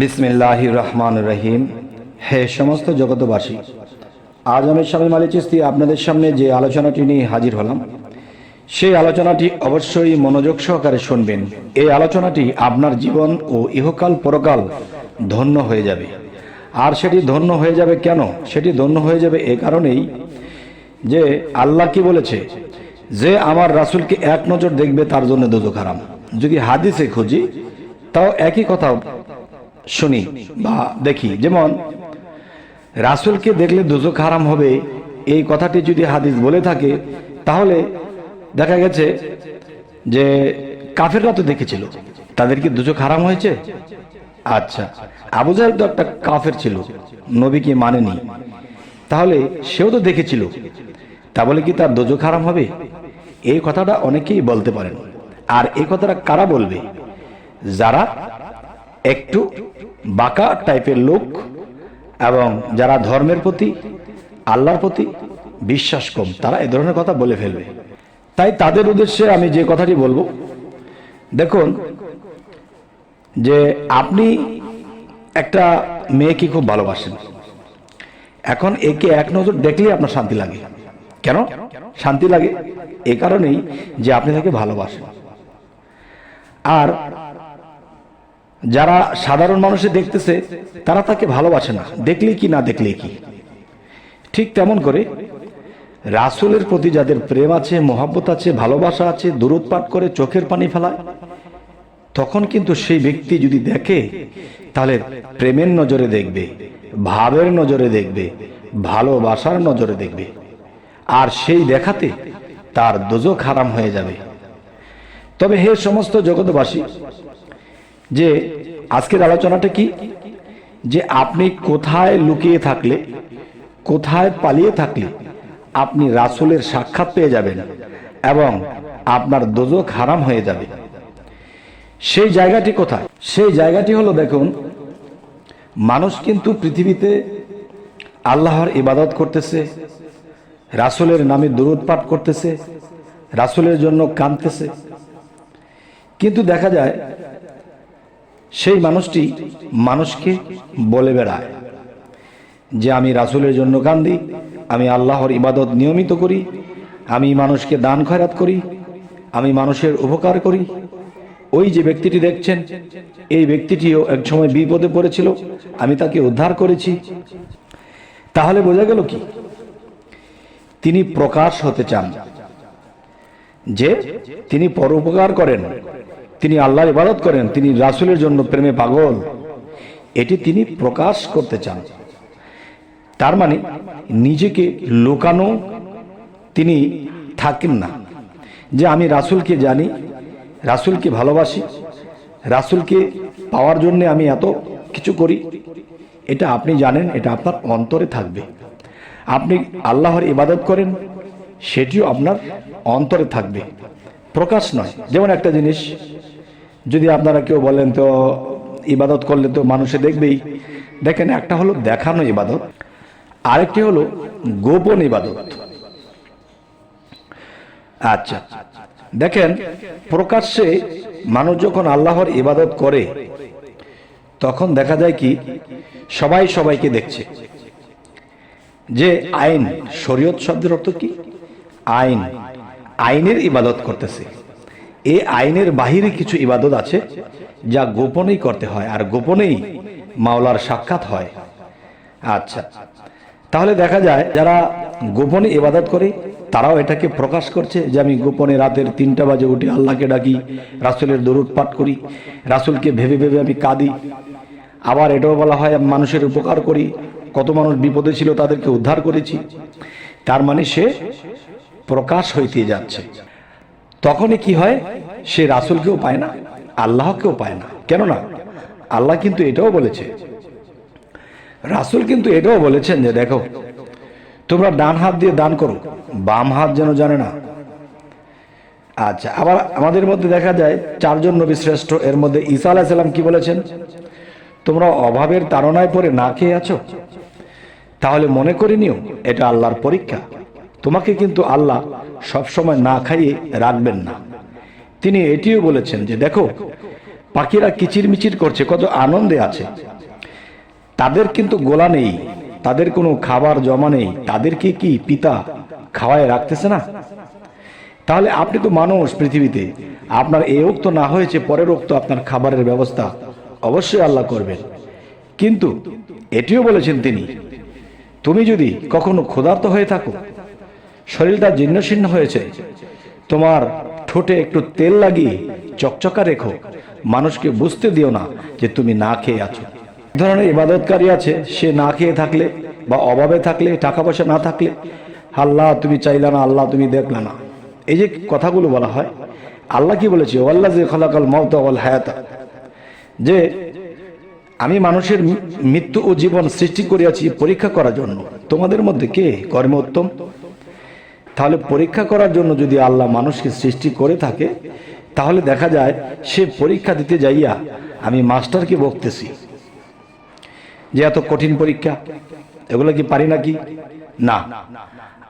বিসমিল্লাহ রহমান রহিম হে সমস্ত জগতবাসী আজ আমি স্বামী মালি চিস্তি আপনাদের সামনে যে আলোচনাটি নিয়ে হাজির হলাম, সেই আলোচনাটি অবশ্যই মনোযোগ সহকারে শুনবেন। এই আলোচনাটি আপনার জীবন ও ইহকাল পরকাল ধন্য হয়ে যাবে। আর সেটি ধন্য হয়ে যাবে কেন? সেটি ধন্য হয়ে যাবে এ কারণেই যে আল্লাহ কি বলেছে, যে আমার রাসূলকে এক নজর দেখবে তার জন্য দুজক হারাম। যদি হাদিসে খুঁজি, তাও একই কথা শুনি বা দেখি। যেমন, রাসূলকে দেখলে দুজক হারাম হবে, এই কথাটি যদি হাদিস বলে থাকে, তাহলে দেখা গেছে যে কাফেররা তো দেখেছিল। তাদের কি দুজক হারাম হয়েছে? আচ্ছা আবু জাহেল তো একটা কাফের ছিল, নবীকে মানেনি। তাহলে সেও তো দেখেছিল। তা বলে কি তার দোজক হারাম হবে? এই কথাটা অনেকেই বলতে পারেন। আর এই কথাটা কারা বলবে? যারা একটু বাঁকা টাইপের লোক এবং যারা ধর্মের প্রতি, আল্লাহর প্রতি বিশ্বাস কম, তারা এ ধরনের কথা বলে ফেলবে। তাই তাদের উদ্দেশ্যে আমি যে কথাটি বলব, দেখুন যে আপনি একটা মেয়েকে খুব ভালোবাসেন। এখন একে এক নজর দেখলেই আপনার শান্তি লাগে। কেন? শান্তি লাগে এ কারণেই যে আপনি তাকে ভালোবাসেন। আর যারা সাধারণ মানুষে দেখতেছে, তারা তাকে ভালোবাসে না। দেখলে কি, না দেখলে কি? ঠিক তেমন করে রাসূলের প্রতি যাদের প্রেম আছে, মহাব্বত আছে, ভালোবাসা আছে দূরত করে চোখের পানি ফেলায়, তখন কিন্তু সেই ব্যক্তি যদি দেখে, তাহলে প্রেমের নজরে দেখবে, ভাবের নজরে দেখবে, ভালোবাসার নজরে দেখবে। আর সেই দেখাতে তার দোজক হারাম হয়ে যাবে। তবে হে সমস্ত জগৎবাসী যে আজকের আলোচনাটা কি? যে আপনি কোথায় লুকিয়ে থাকলে, কোথায় পালিয়ে থাকলে আপনি রাসূলের সাক্ষাৎ পেয়ে যাবেন এবং আপনার দোজক হারাম হয়ে যাবে। সেই জায়গাটি কোথায়? সেই জায়গাটি হলো দেখুন, মানুষ কিন্তু পৃথিবীতে আল্লাহর ইবাদত করতেছে, রাসূলের নামে দুরুদ পাঠ করতেছে, রাসূলের জন্য কাঁদতেছে। কিন্তু দেখা যায় সেই মানুষটি মানুষকে বলে বেড়ায় যে আমি রাসূলের জন্য কান্দি, আমি আল্লাহর ইবাদত নিয়মিত করি, আমি মানুষকে দান খয়রাত করি, আমি মানুষের উপকার করি। ওই যে ব্যক্তিটি দেখছেন, এই ব্যক্তিটিও এক সময় বিপদে পড়েছিল, আমি তাকে উদ্ধার করেছি। তাহলে বোঝা গেল কি? তিনি প্রকাশ হতে চান যে তিনি পরোপকার করেন। তিনি আল্লাহর ইবাদত করেন, তিনি রাসূলের জন্য প্রেমে পাগল। এটি তিনি প্রকাশ করতে চান। তার মানে নিজেকে লুকানো তিনি থাকেন না। যে আমি রাসূলকে জানি, রাসূলকে ভালোবাসি, রাসূলকে পাওয়ার জন্য আমি এত কিছু করি, এটা আপনি জানেন, এটা আপনার অন্তরে থাকবে। আপনি আল্লাহর ইবাদত করেন, সেটিও আপনার অন্তরে থাকবে। প্রকাশ নয়। যেমন একটা জিনিস যদি আপনারা কেউ বলেন তো, ইবাদত করলে তো মানুষে দেখবেই। দেখেন, একটা হলো দেখানো ইবাদত, আরেকটি হলো গোপন ইবাদত। আচ্ছা দেখেন, প্রকাশ্যে মানুষ যখন আল্লাহর ইবাদত করে, তখন দেখা যায় কি, সবাই সবাইকে দেখছে। যে আইন, শরীয়ত শব্দের অর্থ কি? আইন, আইনের ইবাদত করতেছে। এই আইনের বাহিরে কিছু ইবাদত আছে যা গোপনেই করতে হয় আর গোপনেই মাওলার সাক্ষাৎ হয়। আচ্ছা তাহলে দেখা যায় যারা গোপনে ইবাদত করে, তারাও এটাকে প্রকাশ করছে যে আমি গোপনে রাতের তিনটা বাজে উঠে আল্লাহকে ডাকি, রাসূলের দরুদ পাঠ করি, রাসূলকে ভেবে ভেবে আমি কাঁদি। আবার এটাও বলা হয় মানুষের উপকার করি, কত মানুষ বিপদে ছিল তাদেরকে উদ্ধার করেছি। তার মানে সে প্রকাশ হইতে যাচ্ছে। তখনই কি হয়? সে রাসূলকেও পায় না, আল্লাহকেও পায় না। কেননা আল্লাহ কিন্তু এটাও বলেছে, রাসূল কিন্তু এটাও বলেছেন যে দেখো, তোমরা ডান হাত দিয়ে দান করো, বাম হাত যেন জানে না। আচ্ছা আবার আমাদের মধ্যে দেখা যায়, চারজন নবী শ্রেষ্ঠ, এর মধ্যে ঈসা আলাহিসাল্লাম কি বলেছেন? তোমরা অভাবের তাড়নায় পড়ে না খেয়ে আছো? তাহলে মনে করে নিও, এটা আল্লাহর পরীক্ষা। তোমাকে কিন্তু আল্লাহ সবসময় না খাইয়ে রাখবেন না। তিনি এটিও বলেছেন যে, দেখো, পাখিরা কিচিরমিচির করছে, কত আনন্দে আছে। তাদের কিন্তু গোলা নেই, তাদের কোনো খাবার জমা নেই, তাদেরকে কি পিতা খাওয়ায় রাখতেছে না? তাহলে আপনি তো মানুষ পৃথিবীতে, আপনার এই উক্ত না হয়েছে, পরের উক্ত আপনার খাবারের ব্যবস্থা অবশ্যই আল্লাহ করবেন। কিন্তু এটিও বলেছেন তিনি, তুমি যদি কখনো ক্ষুধার্ত হয়ে থাকো শরীরটা জীর্ণশীর্ণ হয়েছে। তোমার ঠোঁটে একটু তেল লাগিয়ে চকচকা রেখো। মানুষকে বুঝতে দিও না যে তুমি না খেয়ে আছো। ধরনের ইবাদতকারী আছে, সে না খেয়ে থাকলে বা অভাবে থাকলে টাকা পয়সা না থাকলে, আল্লাহ তুমি চাইলা না, আল্লাহ তুমি দেখলা না। এই যে কথাগুলো বলা হয়, আল্লাহ কি বলেছে? আল্লাহ যে খলাকাল ওয়াল হায়াতা। যে আমি মানুষের মৃত্যু ও জীবন সৃষ্টি করিয়াছি পরীক্ষা করার জন্য। তোমাদের মধ্যে কে কর্মে উত্তম তাহলে পরীক্ষা করার জন্য যদি আল্লাহ মানুষকে সৃষ্টি করে থাকে, তাহলে দেখা যায় সে পরীক্ষা দিতে যাইয়া আমি মাস্টারকে বকতেছি। যে এত কঠিন পরীক্ষা, এগুলো কি পারি নাকি? না।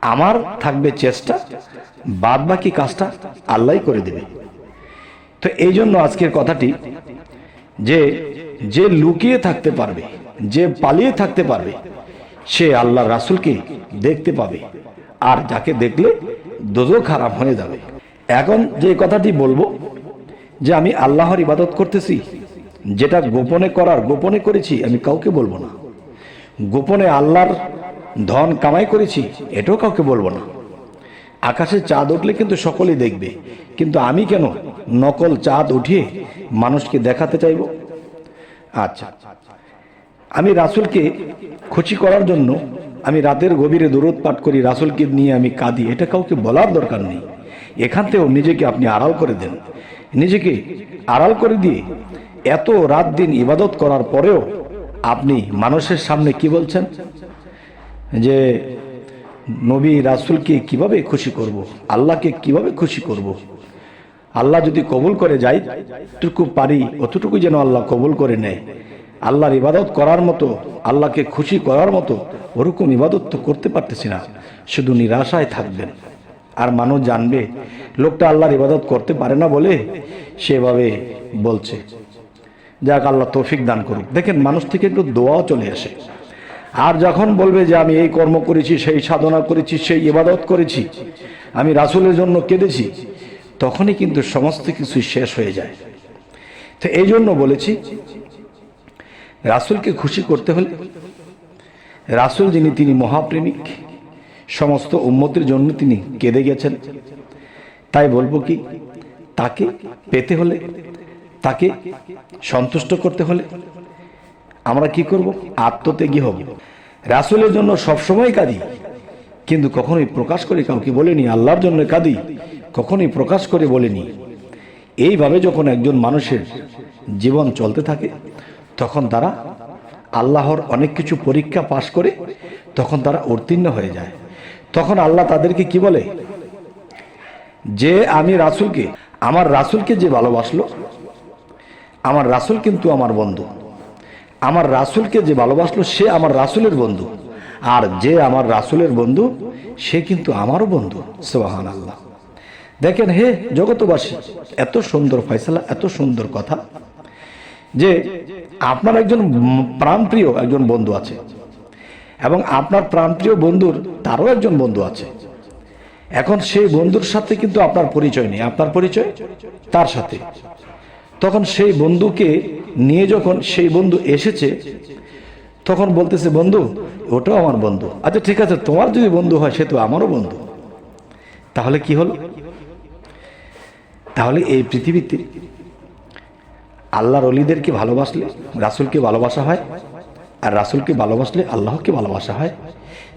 আমার থাকবে চেষ্টা বাদ বাকি কাজটা আল্লাহ করে দেবে। তো এই জন্য আজকের কথাটি যে যে লুকিয়ে থাকতে পারবে, যে পালিয়ে থাকতে পারবে, সে আল্লাহ রাসুলকে দেখতে পাবে। আর যাকে দেখলে দোজো খারাপ হয়ে যাবে। এখন যে কথাটি বলব, যে আমি আল্লাহর ইবাদত করতেছি, যেটা গোপনে করার, গোপনে করেছি, আমি কাউকে বলব না। গোপনে আল্লাহর ধন কামাই করেছি, এটাও কাউকে বলব না। আকাশে চাঁদ উঠলে কিন্তু সকলেই দেখবে, কিন্তু আমি কেন নকল চাঁদ উঠিয়ে মানুষকে দেখাতে চাইব? আচ্ছা আমি রাসুলকে খুশি করার জন্য আমি রাতের গভীরে দূরত পাঠ করি, রাসুলকে নিয়ে আমি কাঁদি। এটা কাউকে বলার দরকার নেই। এখান থেকেও নিজেকে আপনি আড়াল করে দেন। নিজেকে আড়াল করে দিয়ে এত রাত দিন ইবাদত করার পরেও আপনি মানুষের সামনে কি বলছেন? যে, নবী রাসুলকে কীভাবে খুশি করব। আল্লাহকে কীভাবে খুশি করব। আল্লাহ যদি কবুল করে যাই টুকু পারি, অতটুকু যেন আল্লাহ কবুল করে নেয়। আল্লাহর ইবাদত করার মতো, আল্লাহকে খুশি করার মতো ওরকম ইবাদত তো করতে পারতেছি না। শুধু নিরাশায় থাকবেন। আর মানুষ জানবে, লোকটা আল্লাহর ইবাদত করতে পারে না বলে সেভাবে বলছে। যাক, আল্লাহ তৌফিক দান করুক। দেখেন, মানুষ থেকে একটু দোয়াও চলে আসে। আর যখন বলবে যে, আমি এই কর্ম করেছি, সেই সাধনা করেছি, সেই ইবাদত করেছি, আমি রাসুলের জন্য কেঁদেছি, তখনই কিন্তু সমস্ত কিছু শেষ হয়ে যায়। তো এই জন্য বলেছি রাসুলকে খুশি করতে হলে রাসুল যিনি, তিনি মহাপ্রেমিক। সমস্ত উন্মতির জন্য তিনি কেঁদে গেছেন। তাই বলব কি, তাকে পেতে হলে, তাকে সন্তুষ্ট করতে হলে আমরা কি করব? আত্মত্যাগী হব। রাসুলের জন্য সবসময় কাঁদি, কিন্তু কখনোই প্রকাশ করে কাউকে বলেনি, আল্লাহর জন্য কাঁদি, কখনোই প্রকাশ করে বলেনি। এইভাবে যখন একজন মানুষের জীবন চলতে থাকে তখন তারা আল্লাহর অনেক কিছু পরীক্ষা পাশ করে তখন তারা উত্তীর্ণ হয়ে যায়। তখন আল্লাহ তাদেরকে কি বলে? যে আমি রাসুলকে, আমার রাসুলকে যে ভালোবাসলো, আমার রাসুল কিন্তু আমার বন্ধু। আমার রাসুলকে যে ভালোবাসলো, সে আমার রাসুলের বন্ধু। আর যে আমার রাসুলের বন্ধু, সে কিন্তু আমারও বন্ধু। সোহান আল্লাহ দেখেন হে জগতবাসী এত সুন্দর ফয়সালা, এত সুন্দর কথা। যে আপনার একজন প্রাণপ্রিয় একজন বন্ধু আছে এবং আপনার প্রাণপ্রিয় বন্ধুর তারও একজন বন্ধু আছে। এখন সেই বন্ধুর সাথে কিন্তু আপনার পরিচয় নেই। আপনার পরিচয়? তার সাথে। তখন সেই বন্ধুকে নিয়ে যখন সেই বন্ধু এসেছে, তখন বলতেছে, বন্ধু, ওটাও আমার বন্ধু। আচ্ছা ঠিক আছে, তোমার যদি বন্ধু হয়, সে তো আমারও বন্ধু। তাহলে কি হলো? তাহলে এই পৃথিবীতে আল্লাহর অলিদেরকে ভালোবাসলে রাসুলকে ভালোবাসা হয়, আর রাসুলকে ভালোবাসলে আল্লাহকে ভালোবাসা হয়।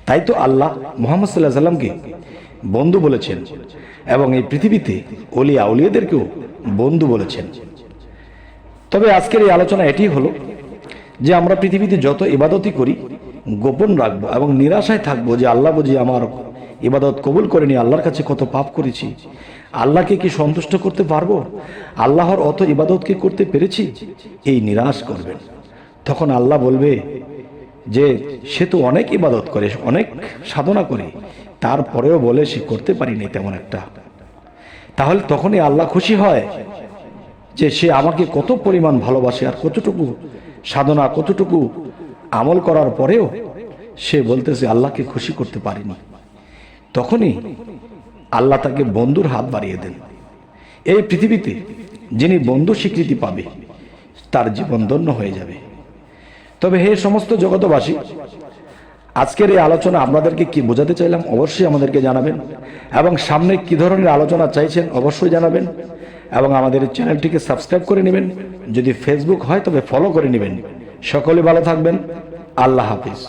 তাই তো আল্লাহ মোহাম্মদ সাল্লাহ সাল্লামকে বন্ধু বলেছেন এবং এই পৃথিবীতে অলিয়া আউলিয়াদেরকেও বন্ধু বলেছেন। তবে আজকের এই আলোচনা এটি হলো যে আমরা পৃথিবীতে যত ইবাদতই করি, গোপন রাখব এবং নিরাশায় থাকব যে আল্লাহ বুঝি আমার ইবাদত কবুল করেনি আল্লাহর কাছে কত পাপ করেছি। আল্লাহকে কি সন্তুষ্ট করতে পারব? আল্লাহর অত ইবাদতকে করতে পেরেছি? এই নিরাশ করবেন। তখন আল্লাহ বলবে যে, সে তো অনেক ইবাদত করে, অনেক সাধনা করে। তারপরেও বলে, সে করতে পারিনি তেমন একটা। তাহলে তখনই আল্লাহ খুশি হয় যে, সে আমাকে কত পরিমাণ ভালোবাসে আর কতটুকু সাধনা, কতটুকু আমল করার পরেও সে বলতেছে, আল্লাহকে খুশি করতে পারিনি। তখনই আল্লাহ তাকে বন্ধুর হাত বাড়িয়ে দেন। এই পৃথিবীতে যিনি বন্ধু স্বীকৃতি পাবে, তার জীবন ধন্য হয়ে যাবে। তবে হে সমস্ত জগতবাসী আজকের এই আলোচনা আপনাদেরকে কি বোঝাতে চাইলাম অবশ্যই আমাদেরকে জানাবেন এবং সামনে কি ধরনের আলোচনা চাইছেন অবশ্যই জানাবেন এবং আমাদের চ্যানেলটিকে সাবস্ক্রাইব করে নেবেন। যদি ফেসবুক হয় তবে ফলো করে নেবেন। সকলে ভালো থাকবেন। আল্লাহ হাফিজ।